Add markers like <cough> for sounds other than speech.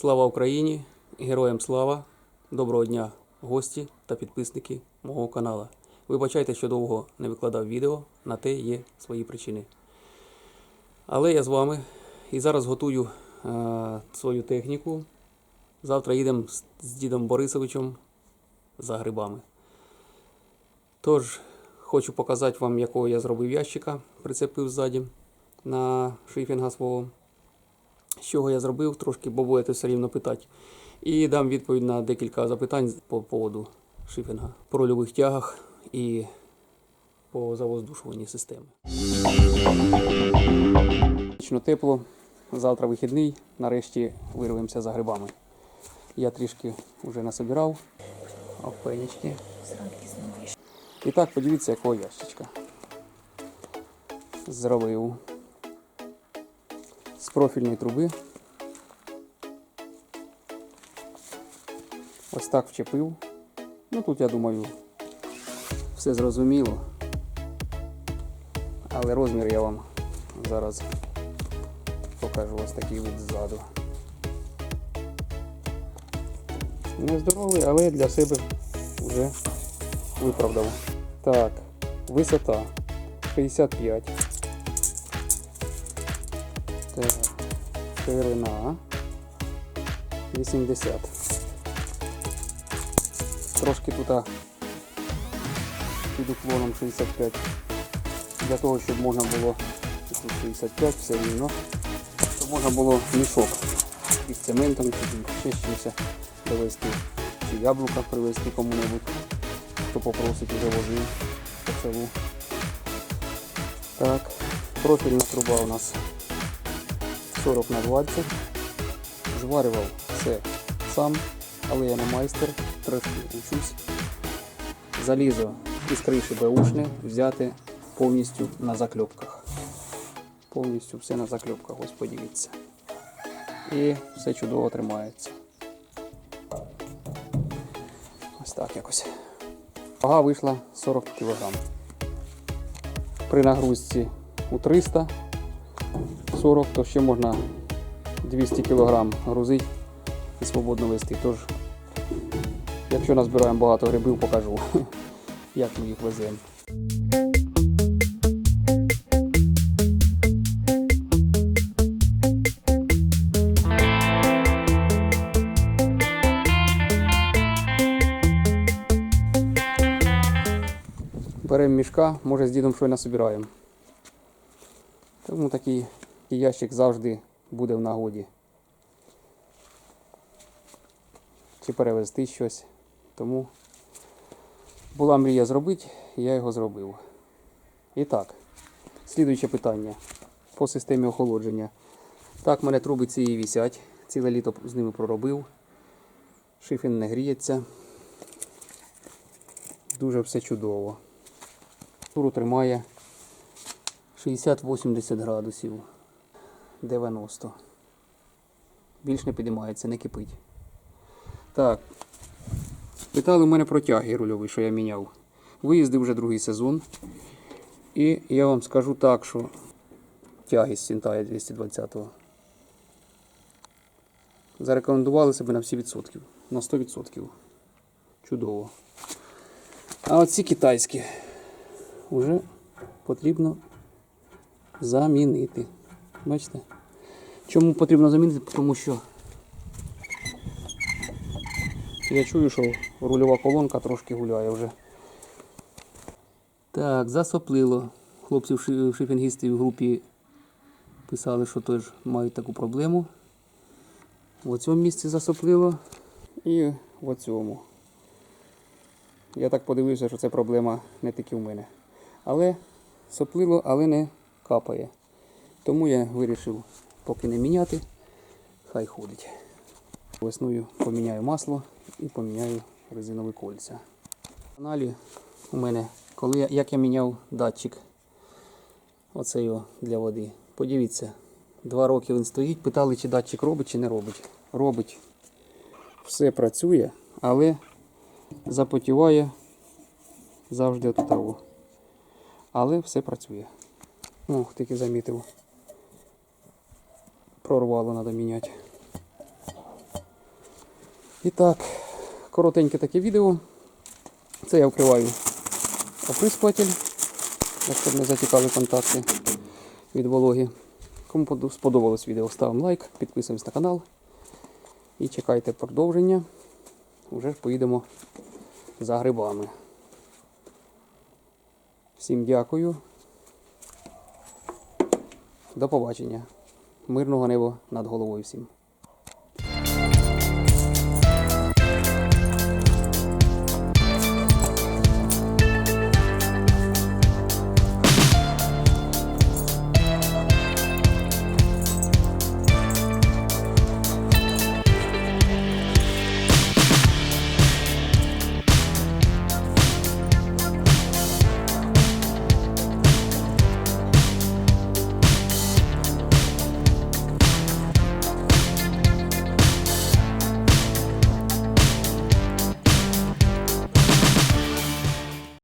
Слава Україні! Героям слава! Доброго дня, гості та підписники мого каналу. Вибачайте, що довго не викладав відео, на те є свої причини. Але я з вами і зараз готую е, свою техніку. Завтра їдемо з, з дідом Борисовичем за грибами. Тож, хочу показати вам, якого я зробив ящика, прицепив ззаді на шифінга свого. З чого я зробив, трошки, бо будете все рівно питати. І дам відповідь на декілька запитань по поводу шифінга, по рольових тягах і по завоздушуванні системи. Вічно тепло, завтра вихідний, нарешті вирвемося за грибами. Я трішки вже насобирав опенечки. І так, подивіться, якого ящичка. Зробив з профільної труби. Ось так вчепив. Ну тут я думаю, все зрозуміло. Але розмір я вам зараз покажу ось такий вид ззаду. Не здоровий, але для себе вже виправдав. Так, висота 65. Так, ширина 80. Трошки тут під уклоном 65. Для того, щоб можна було тут 65 все рівно, щоб можна було мішок із цементом чи чимось довести, чи яблука привезти кому-небудь, хто попросить уже возив по селу. Так, профільна труба у нас 40 на 20. Зварював все сам, але я не майстер, трошки учусь. Залізо із криші беушне взяти повністю на закльопках. Повністю все на закльопках, ось подивіться. І все чудово тримається. Ось так якось. Вага вийшла 40 кг. При нагрузці у 300 40, то ще можна 200 кг грузити і свободно вести. Тож, якщо назбираємо багато грибів, покажу, <laughs> як ми їх веземо. Беремо мішка, може з дідом щось насобираємо. Тому такий такий ящик завжди буде в нагоді. Чи перевезти щось. Тому була мрія зробити, я його зробив. І так, слідуюче питання по системі охолодження. Так, в мене труби ці і висять. Ціле літо з ними проробив. Шифін не гріється. Дуже все чудово. Туру тримає 60-80 градусів. 90. Більш не підіймається, не кипить. Так. Питали в мене про тяги рульові, що я міняв. Виїздив вже другий сезон. І я вам скажу так, що тяги з Сінтая 220-го зарекомендували себе на всі відсотків. На 100%. Чудово. А оці китайські вже потрібно замінити. Бачите? Чому потрібно замінити? Тому що я чую, що рульова колонка трошки гуляє вже. Так, засоплило. Хлопці в ши- шифінгісти в групі писали, що теж мають таку проблему. В цьому місці засоплило і в цьому. Я так подивився, що це проблема не тільки в мене. Але соплило, але не капає. Тому я вирішив поки не міняти, хай ходить. Весною поміняю масло і поміняю резинові кольця. На каналі у мене, коли я, як я міняв датчик оцей о, для води. Подивіться, два роки він стоїть. Питали, чи датчик робить, чи не робить. Робить. Все працює, але запотіває завжди от того. Але все працює. О, тільки замітив. Прорвало треба міняти. І так, коротеньке таке відео. Це я вкриваю оприскуватель, якщо б не затікали контакти від вологи. Кому сподобалось відео, ставимо лайк, підписуємось на канал і чекайте продовження. Уже ж поїдемо за грибами. Всім дякую. До побачення. Мирного неба над головою всім.